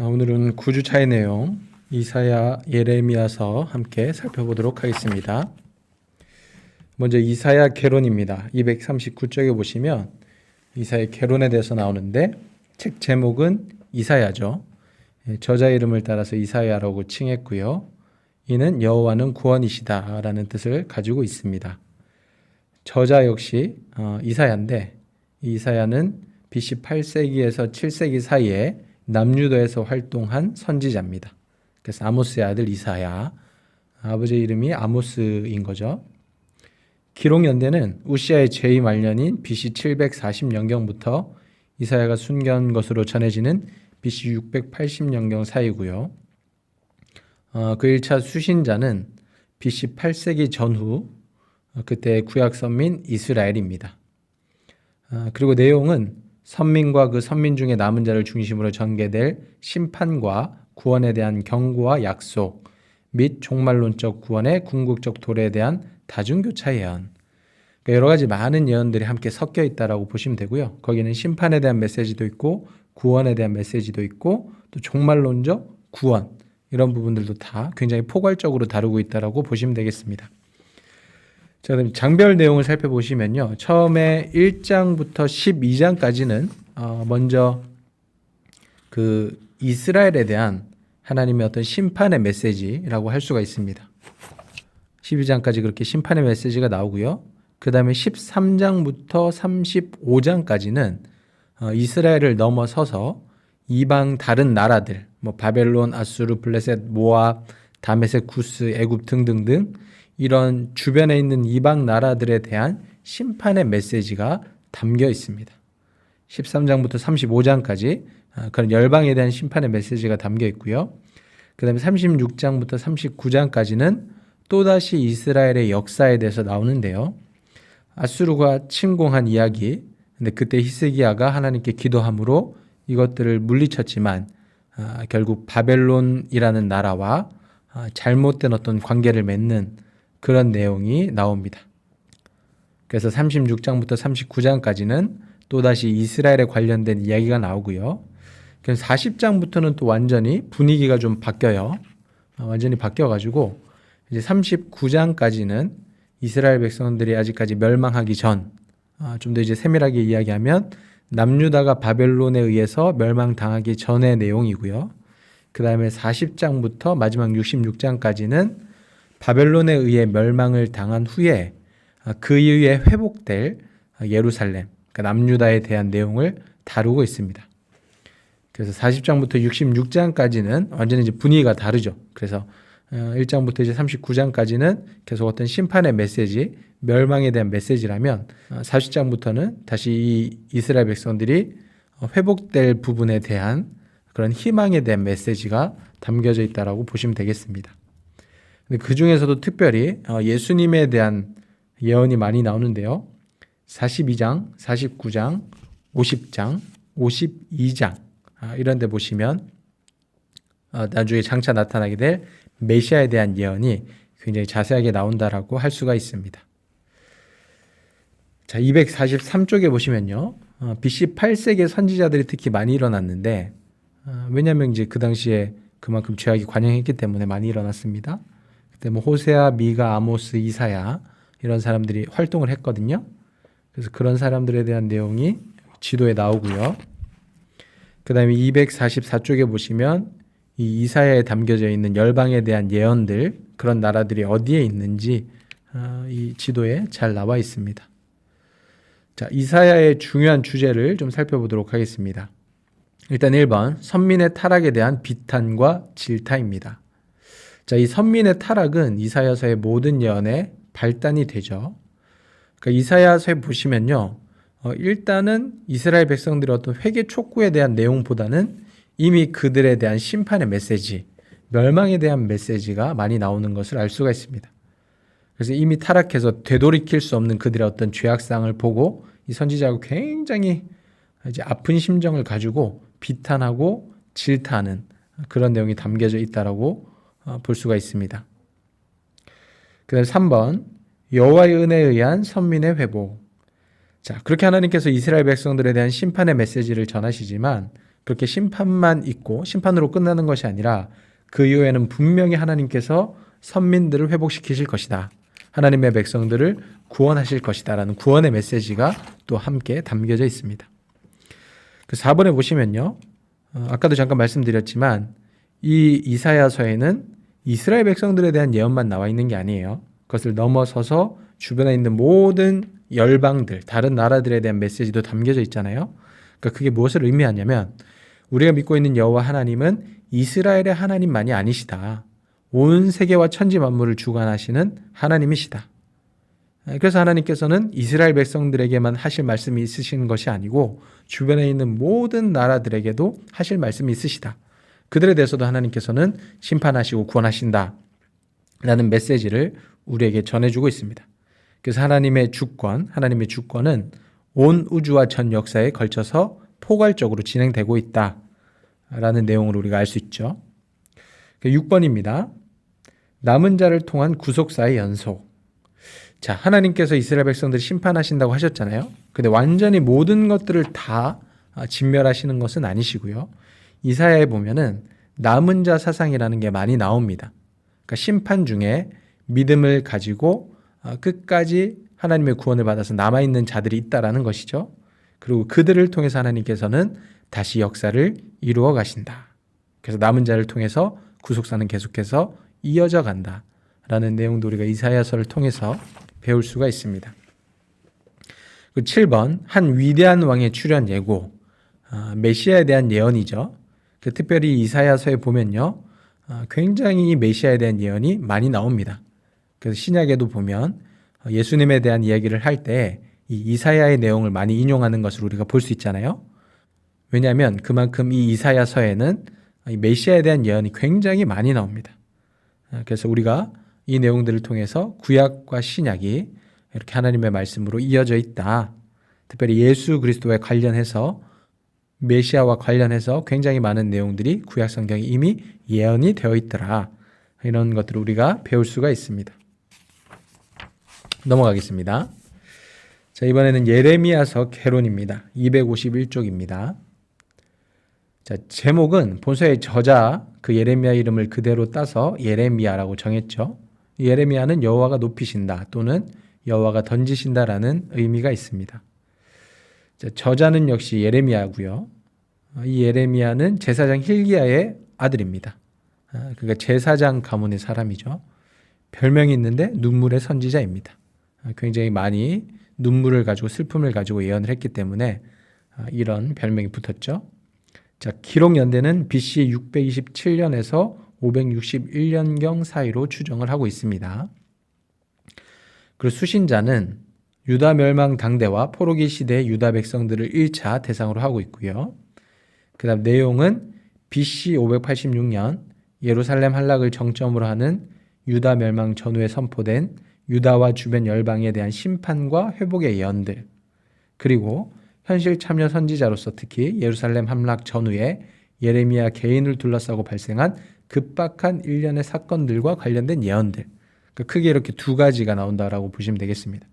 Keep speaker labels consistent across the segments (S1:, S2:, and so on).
S1: 아, 오늘은 9주차의 내용 이사야 예레미야서 함께 살펴보도록 하겠습니다. 먼저 이사야 개론입니다. 239쪽에 보시면 이사야 개론에 대해서 나오는데 책 제목은 이사야죠. 예, 저자 이름을 따라서 이사야라고 칭했고요. 이는 여호와는 구원이시다라는 뜻을 가지고 있습니다. 저자 역시 어, 이사야인데 이 이사야는 BC 8세기에서 7세기 사이에 남유도에서 활동한 선지자입니다. 그래서 아모스의 아들 이사야, 아버지 이름이 아모스인 거죠. 기록 연대는 우시아의 제2 말년인 BC 740년경부터 이사야가 순교한 것으로 전해지는 BC 680년경 사이고요. 어, 그 1차 수신자는 BC 8세기 전후 어, 그때 구약 선민 이스라엘입니다. 어, 그리고 내용은 선민과 그 선민 중에 남은 자를 중심으로 전개될 심판과 구원에 대한 경고와 약속 및 종말론적 구원의 궁극적 도래에 대한 다중교차 예언. 그러니까 여러 가지 많은 예언들이 함께 섞여 있다라고 보시면 되고요. 거기는 심판에 대한 메시지도 있고 구원에 대한 메시지도 있고 또 종말론적 구원 이런 부분들도 다 굉장히 포괄적으로 다루고 있다라고 보시면 되겠습니다. 자, 그럼 장별 내용을 살펴보시면요. 처음에 1장부터 12장까지는 어, 먼저 그 이스라엘에 대한 하나님의 어떤 심판의 메시지라고 할 수가 있습니다. 12장까지 그렇게 심판의 메시지가 나오고요. 그 다음에 13장부터 35장까지는 어, 이스라엘을 넘어서서 이방 다른 나라들, 뭐 바벨론, 아수르, 블레셋, 모압, 다메섹, 구스, 애굽 등등등 이런 주변에 있는 이방 나라들에 대한 심판의 메시지가 담겨 있습니다. 13장부터 35장까지 아, 그런 열방에 대한 심판의 메시지가 담겨 있고요. 그 다음에 36장부터 39장까지는 또다시 이스라엘의 역사에 대해서 나오는데요. 아수르가 침공한 이야기, 근데 그때 히스기야가 하나님께 기도함으로 이것들을 물리쳤지만 아, 결국 바벨론이라는 나라와 아, 잘못된 어떤 관계를 맺는 그런 내용이 나옵니다. 그래서 36장부터 39장까지는 또다시 이스라엘에 관련된 이야기가 나오고요. 그래서 40장부터는 또 완전히 분위기가 좀 바뀌어요. 어, 완전히 바뀌어가지고 이제 39장까지는 이스라엘 백성들이 아직까지 멸망하기 전, 어, 좀더 이제 세밀하게 이야기하면 남유다가 바벨론에 의해서 멸망당하기 전의 내용이고요. 그 다음에 40장부터 마지막 66장까지는 바벨론에 의해 멸망을 당한 후에 어, 그 이후에 회복될 예루살렘, 그러니까 남유다에 대한 내용을 다루고 있습니다. 그래서 40장부터 66장까지는 완전히 이제 분위기가 다르죠. 그래서 1장부터 이제 39장까지는 계속 어떤 심판의 메시지, 멸망에 대한 메시지라면 40장부터는 다시 이 이스라엘 백성들이 어, 회복될 부분에 대한 그런 희망에 대한 메시지가 담겨져 있다라고 보시면 되겠습니다. 근데 그 중에서도 특별히 어, 예수님에 대한 예언이 많이 나오는데요. 42장, 49장, 50장, 52장 아, 이런 데 보시면 어, 나중에 장차 나타나게 될 메시아에 대한 예언이 굉장히 자세하게 나온다라고 할 수가 있습니다. 자, 243쪽에 보시면요. 어, BC 8세기 선지자들이 특히 많이 일어났는데 어, 왜냐하면 이제 그 당시에 그만큼 죄악이 관영했기 때문에 많이 일어났습니다. 그때 뭐 호세아, 미가, 아모스, 이사야 이런 사람들이 활동을 했거든요. 그래서 그런 사람들에 대한 내용이 지도에 나오고요. 그 다음에 244쪽에 보시면 이 이사야에 담겨져 있는 열방에 대한 예언들 그런 나라들이 어디에 있는지 어, 이 지도에 잘 나와 있습니다. 자, 이사야의 중요한 주제를 좀 살펴보도록 하겠습니다. 일단 1번 선민의 타락에 대한 비탄과 질타입니다. 자, 이 선민의 타락은 이사야서의 모든 예언의 발단이 되죠. 그러니까 이사야서에 보시면요. 어, 일단은 이스라엘 백성들의 어떤 회개 촉구에 대한 내용보다는 이미 그들에 대한 심판의 메시지, 멸망에 대한 메시지가 많이 나오는 것을 알 수가 있습니다. 그래서 이미 타락해서 되돌이킬 수 없는 그들의 어떤 죄악상을 보고 이 선지자가 굉장히 이제 아픈 심정을 가지고 비탄하고 질타하는 그런 내용이 담겨져 있다라고 어, 볼 수가 있습니다. 그 다음 3번 여호와의 은혜에 의한 선민의 회복. 자, 그렇게 하나님께서 이스라엘 백성들에 대한 심판의 메시지를 전하시지만 그렇게 심판만 있고 심판으로 끝나는 것이 아니라 그 이후에는 분명히 하나님께서 선민들을 회복시키실 것이다. 하나님의 백성들을 구원하실 것이다라는 구원의 메시지가 또 함께 담겨져 있습니다. 그 4번에 보시면요. 어, 아까도 잠깐 말씀드렸지만 이 이사야서에는 이스라엘 백성들에 대한 예언만 나와 있는 게 아니에요. 그것을 넘어서서 주변에 있는 모든 열방들, 다른 나라들에 대한 메시지도 담겨져 있잖아요. 그러니까 그게 무엇을 의미하냐면 우리가 믿고 있는 여호와 하나님은 이스라엘의 하나님만이 아니시다. 온 세계와 천지 만물을 주관하시는 하나님이시다. 그래서 하나님께서는 이스라엘 백성들에게만 하실 말씀이 있으신 것이 아니고 주변에 있는 모든 나라들에게도 하실 말씀이 있으시다. 그들에 대해서도 하나님께서는 심판하시고 구원하신다. 라는 메시지를 우리에게 전해주고 있습니다. 그래서 하나님의 주권, 하나님의 주권은 온 우주와 전 역사에 걸쳐서 포괄적으로 진행되고 있다. 라는 내용을 우리가 알 수 있죠. 6번입니다. 남은 자를 통한 구속사의 연속. 자, 하나님께서 이스라엘 백성들을 심판하신다고 하셨잖아요. 근데 완전히 모든 것들을 다 아, 진멸하시는 것은 아니시고요. 이사야에 보면은 남은 자 사상이라는 게 많이 나옵니다. 그러니까 심판 중에 믿음을 가지고 아, 끝까지 하나님의 구원을 받아서 남아 있는 자들이 있다라는 것이죠. 그리고 그들을 통해서 하나님께서는 다시 역사를 이루어 가신다. 그래서 남은 자를 통해서 구속사는 계속해서 이어져 간다 라는 내용도 우리가 이사야서를 통해서 배울 수가 있습니다. 그 7번 한 위대한 왕의 출현 예고 아, 메시아에 대한 예언이죠. 그 특별히 이사야서에 보면요, 아, 굉장히 메시아에 대한 예언이 많이 나옵니다. 그래서 신약에도 보면 어, 예수님에 대한 이야기를 할 때 이 이사야의 내용을 많이 인용하는 것을 우리가 볼 수 있잖아요. 왜냐하면 그만큼 이 이사야서에는 이 메시아에 대한 예언이 굉장히 많이 나옵니다. 아, 그래서 우리가 이 내용들을 통해서 구약과 신약이 이렇게 하나님의 말씀으로 이어져 있다. 특별히 예수 그리스도에 관련해서 메시아와 관련해서 굉장히 많은 내용들이 구약 성경에 이미 예언이 되어 있더라. 이런 것들을 우리가 배울 수가 있습니다. 넘어가겠습니다. 자, 이번에는 예레미야서 개론입니다. 251쪽입니다. 자, 제목은 본서의 저자 그 예레미야 이름을 그대로 따서 예레미야라고 정했죠. 예레미야는 여호와가 높이신다 또는 여호와가 던지신다라는 의미가 있습니다. 자, 저자는 역시 예레미야고요. 이 예레미야는 제사장 힐기야의 아들입니다. 아, 그러니까 제사장 가문의 사람이죠. 별명이 있는데 눈물의 선지자입니다. 아, 굉장히 많이 눈물을 가지고 슬픔을 가지고 예언을 했기 때문에 아, 이런 별명이 붙었죠. 자, 기록 연대는 BC 627년에서 561년경 사이로 추정을 하고 있습니다. 그리고 수신자는 유다 멸망 당대와 포로기 시대 유다 백성들을 1차 대상으로 하고 있고요. 그 다음 내용은 BC 586년 예루살렘 한락을 정점으로 하는 유다 멸망 전후에 선포된 유다와 주변 열방에 대한 심판과 회복의 예언들 그리고 현실 참여 선지자로서 특히 예루살렘 함락 전후에 예레미야 개인을 둘러싸고 발생한 급박한 일련의 사건들과 관련된 예언들. 그러니까 크게 이렇게 두 가지가 나온다라고 보시면 되겠습니다.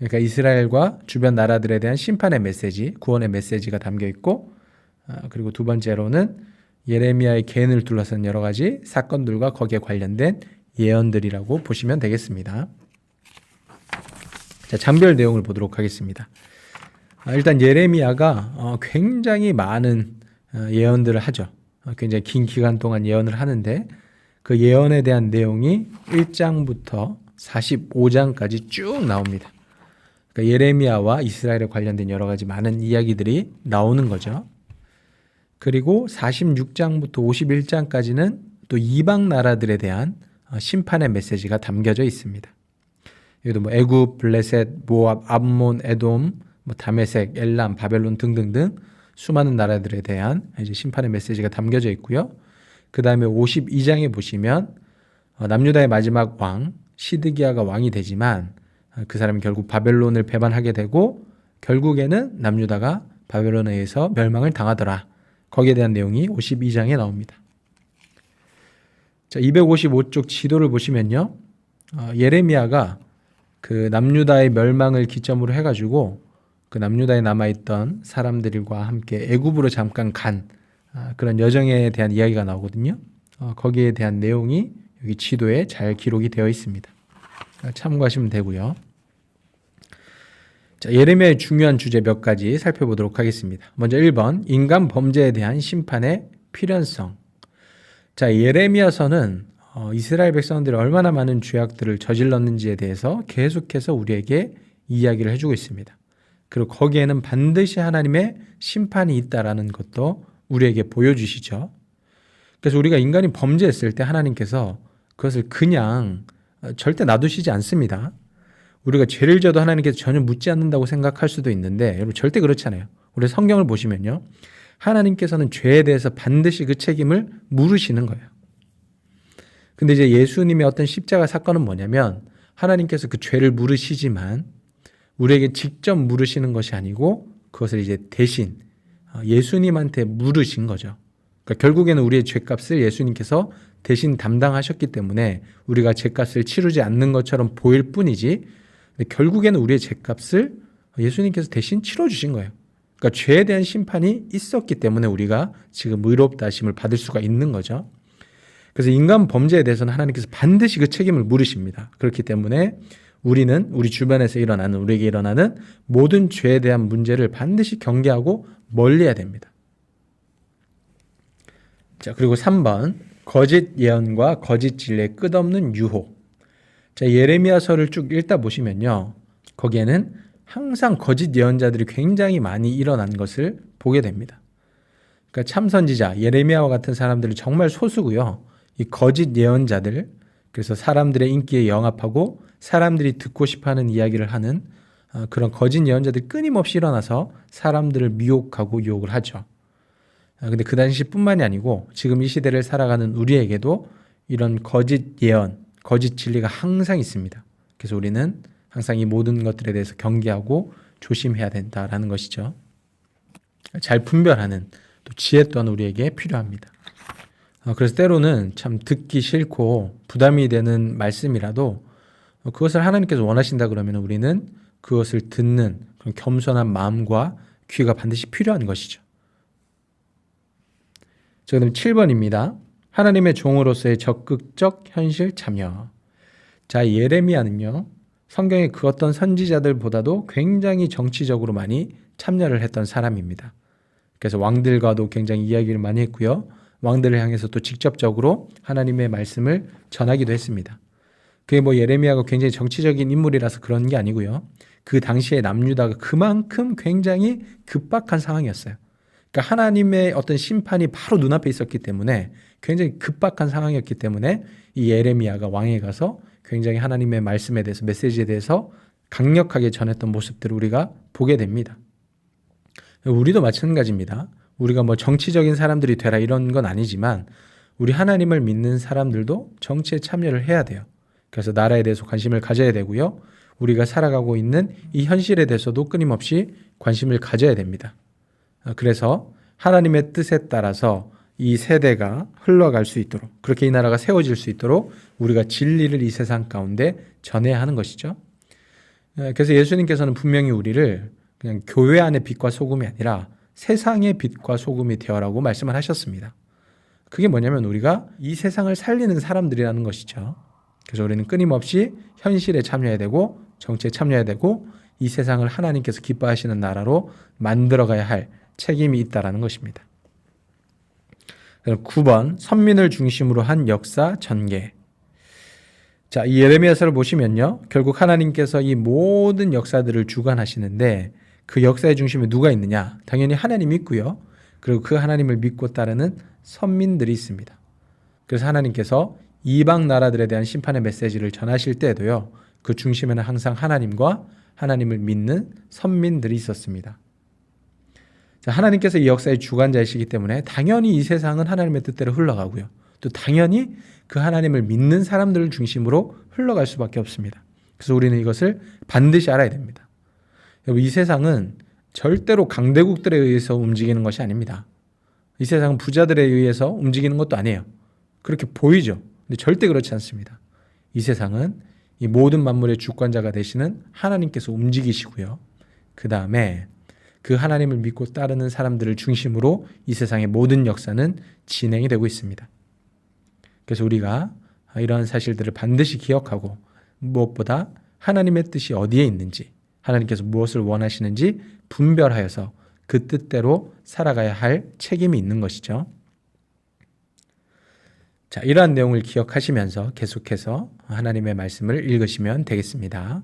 S1: 그러니까 이스라엘과 주변 나라들에 대한 심판의 메시지, 구원의 메시지가 담겨 있고, 아, 그리고 두 번째로는 예레미야의 개인을 둘러싼 여러 가지 사건들과 거기에 관련된 예언들이라고 보시면 되겠습니다. 자, 장별 내용을 보도록 하겠습니다. 아, 일단 예레미야가 어, 굉장히 많은 어, 예언들을 하죠. 어, 굉장히 긴 기간 동안 예언을 하는데 그 예언에 대한 내용이 1장부터 45장까지 쭉 나옵니다. 그러니까 예레미야와 이스라엘에 관련된 여러 가지 많은 이야기들이 나오는 거죠. 그리고 46장부터 51장까지는 또 이방 나라들에 대한 심판의 메시지가 담겨져 있습니다. 여기도 뭐 애굽, 블레셋, 모압, 암몬, 에돔, 뭐 다메섹, 엘람, 바벨론 등등등 수많은 나라들에 대한 이제 심판의 메시지가 담겨져 있고요. 그 다음에 52장에 보시면 어, 남유다의 마지막 왕 시드기야가 왕이 되지만 어, 그 사람이 결국 바벨론을 배반하게 되고 결국에는 남유다가 바벨론에 의해서 멸망을 당하더라. 거기에 대한 내용이 52장에 나옵니다. 자, 255쪽 지도를 보시면요. 어, 예레미야가 그 남유다의 멸망을 기점으로 해가지고 그 남유다에 남아 있던 사람들과 함께 애굽으로 잠깐 간 아, 그런 여정에 대한 이야기가 나오거든요. 어, 거기에 대한 내용이 여기 지도에 잘 기록이 되어 있습니다. 아, 참고하시면 되고요. 자, 예레미야의 중요한 주제 몇 가지 살펴보도록 하겠습니다. 먼저 1번 인간 범죄에 대한 심판의 필연성. 자, 예레미야서는 어, 이스라엘 백성들이 얼마나 많은 죄악들을 저질렀는지에 대해서 계속해서 우리에게 이야기를 해주고 있습니다. 그리고 거기에는 반드시 하나님의 심판이 있다라는 것도 우리에게 보여주시죠. 그래서 우리가 인간이 범죄했을 때 하나님께서 그것을 그냥 어, 절대 놔두시지 않습니다. 우리가 죄를 져도 하나님께서 전혀 묻지 않는다고 생각할 수도 있는데 여러분 절대 그렇지 않아요. 우리 성경을 보시면요. 하나님께서는 죄에 대해서 반드시 그 책임을 물으시는 거예요. 근데 이제 예수님의 어떤 십자가 사건은 뭐냐면 하나님께서 그 죄를 물으시지만 우리에게 직접 물으시는 것이 아니고 그것을 이제 대신 어, 예수님한테 물으신 거죠. 그러니까 결국에는 우리의 죄값을 예수님께서 대신 담당하셨기 때문에 우리가 죄값을 치르지 않는 것처럼 보일 뿐이지 결국에는 우리의 죄값을 예수님께서 대신 치러 주신 거예요. 그러니까 죄에 대한 심판이 있었기 때문에 우리가 지금 의롭다 하심을 받을 수가 있는 거죠. 그래서 인간 범죄에 대해서는 하나님께서 반드시 그 책임을 물으십니다. 그렇기 때문에 우리는 우리 주변에서 일어나는 우리에게 일어나는 모든 죄에 대한 문제를 반드시 경계하고 멀리해야 됩니다. 자, 그리고 3번 거짓 예언과 거짓 진리의 끝없는 유혹. 자, 예레미야서를 쭉 읽다 보시면요. 거기에는 항상 거짓 예언자들이 굉장히 많이 일어난 것을 보게 됩니다. 그러니까 참선지자 예레미야와 같은 사람들은 정말 소수고요. 이 거짓 예언자들 그래서 사람들의 인기에 영합하고 사람들이 듣고 싶어하는 이야기를 하는 어, 그런 거짓 예언자들이 끊임없이 일어나서 사람들을 미혹하고 유혹을 하죠. 아, 근데 그 당시뿐만이 아니고 지금 이 시대를 살아가는 우리에게도 이런 거짓 예언, 거짓 진리가 항상 있습니다. 그래서 우리는 항상 이 모든 것들에 대해서 경계하고 조심해야 된다라는 것이죠. 잘 분별하는 또 지혜 또한 우리에게 필요합니다. 어, 그래서 때로는 참 듣기 싫고 부담이 되는 말씀이라도 그것을 하나님께서 원하신다 그러면 우리는 그것을 듣는 겸손한 마음과 귀가 반드시 필요한 것이죠. 자, 그럼 7번입니다. 하나님의 종으로서의 적극적 현실 참여. 자, 예레미야는요. 성경의 그 어떤 선지자들보다도 굉장히 정치적으로 많이 참여를 했던 사람입니다. 그래서 왕들과도 굉장히 이야기를 많이 했고요. 왕들을 향해서 또 직접적으로 하나님의 말씀을 전하기도 했습니다. 그게 뭐 예레미야가 굉장히 정치적인 인물이라서 그런 게 아니고요. 그 당시에 남유다가 그만큼 굉장히 급박한 상황이었어요. 그러니까 하나님의 어떤 심판이 바로 눈앞에 있었기 때문에 굉장히 급박한 상황이었기 때문에 이 예레미야가 왕에 가서 굉장히 하나님의 말씀에 대해서 메시지에 대해서 강력하게 전했던 모습들을 우리가 보게 됩니다. 우리도 마찬가지입니다. 우리가 뭐 정치적인 사람들이 되라 이런 건 아니지만 우리 하나님을 믿는 사람들도 정치에 참여를 해야 돼요. 그래서 나라에 대해서 관심을 가져야 되고요. 우리가 살아가고 있는 이 현실에 대해서도 끊임없이 관심을 가져야 됩니다. 어, 그래서 하나님의 뜻에 따라서 이 세대가 흘러갈 수 있도록 그렇게 이 나라가 세워질 수 있도록 우리가 진리를 이 세상 가운데 전해야 하는 것이죠. 어, 그래서 예수님께서는 분명히 우리를 그냥 교회 안의 빛과 소금이 아니라 세상의 빛과 소금이 되어라고 말씀을 하셨습니다. 그게 뭐냐면 우리가 이 세상을 살리는 사람들이라는 것이죠. 그래서 우리는 끊임없이 현실에 참여해야 되고 정치에 참여해야 되고 이 세상을 하나님께서 기뻐하시는 나라로 만들어가야 할 책임이 있다라는 것입니다. 9번 선민을 중심으로 한 역사 전개. 자, 이 예레미야서를 보시면요. 결국 하나님께서 이 모든 역사들을 주관하시는데 그 역사의 중심에 누가 있느냐? 당연히 하나님이 있고요. 그리고 그 하나님을 믿고 따르는 선민들이 있습니다. 그래서 하나님께서 이방 나라들에 대한 심판의 메시지를 전하실 때에도요. 그 중심에는 항상 하나님과 하나님을 믿는 선민들이 있었습니다. 자, 하나님께서 이 역사의 주관자이시기 때문에 당연히 이 세상은 하나님의 뜻대로 흘러가고요. 또 당연히 그 하나님을 믿는 사람들을 중심으로 흘러갈 수밖에 없습니다. 그래서 우리는 이것을 반드시 알아야 됩니다. 여러분, 이 세상은 절대로 강대국들에 의해서 움직이는 것이 아닙니다. 이 세상은 부자들에 의해서 움직이는 것도 아니에요. 그렇게 보이죠. 근데 절대 그렇지 않습니다. 이 세상은 이 모든 만물의 주권자가 되시는 하나님께서 움직이시고요. 그 다음에 그 하나님을 믿고 따르는 사람들을 중심으로 이 세상의 모든 역사는 진행이 되고 있습니다. 그래서 우리가 이러한 사실들을 반드시 기억하고 무엇보다 하나님의 뜻이 어디에 있는지, 하나님께서 무엇을 원하시는지 분별하여서 그 뜻대로 살아가야 할 책임이 있는 것이죠. 자, 이러한 내용을 기억하시면서 계속해서 하나님의 말씀을 읽으시면 되겠습니다.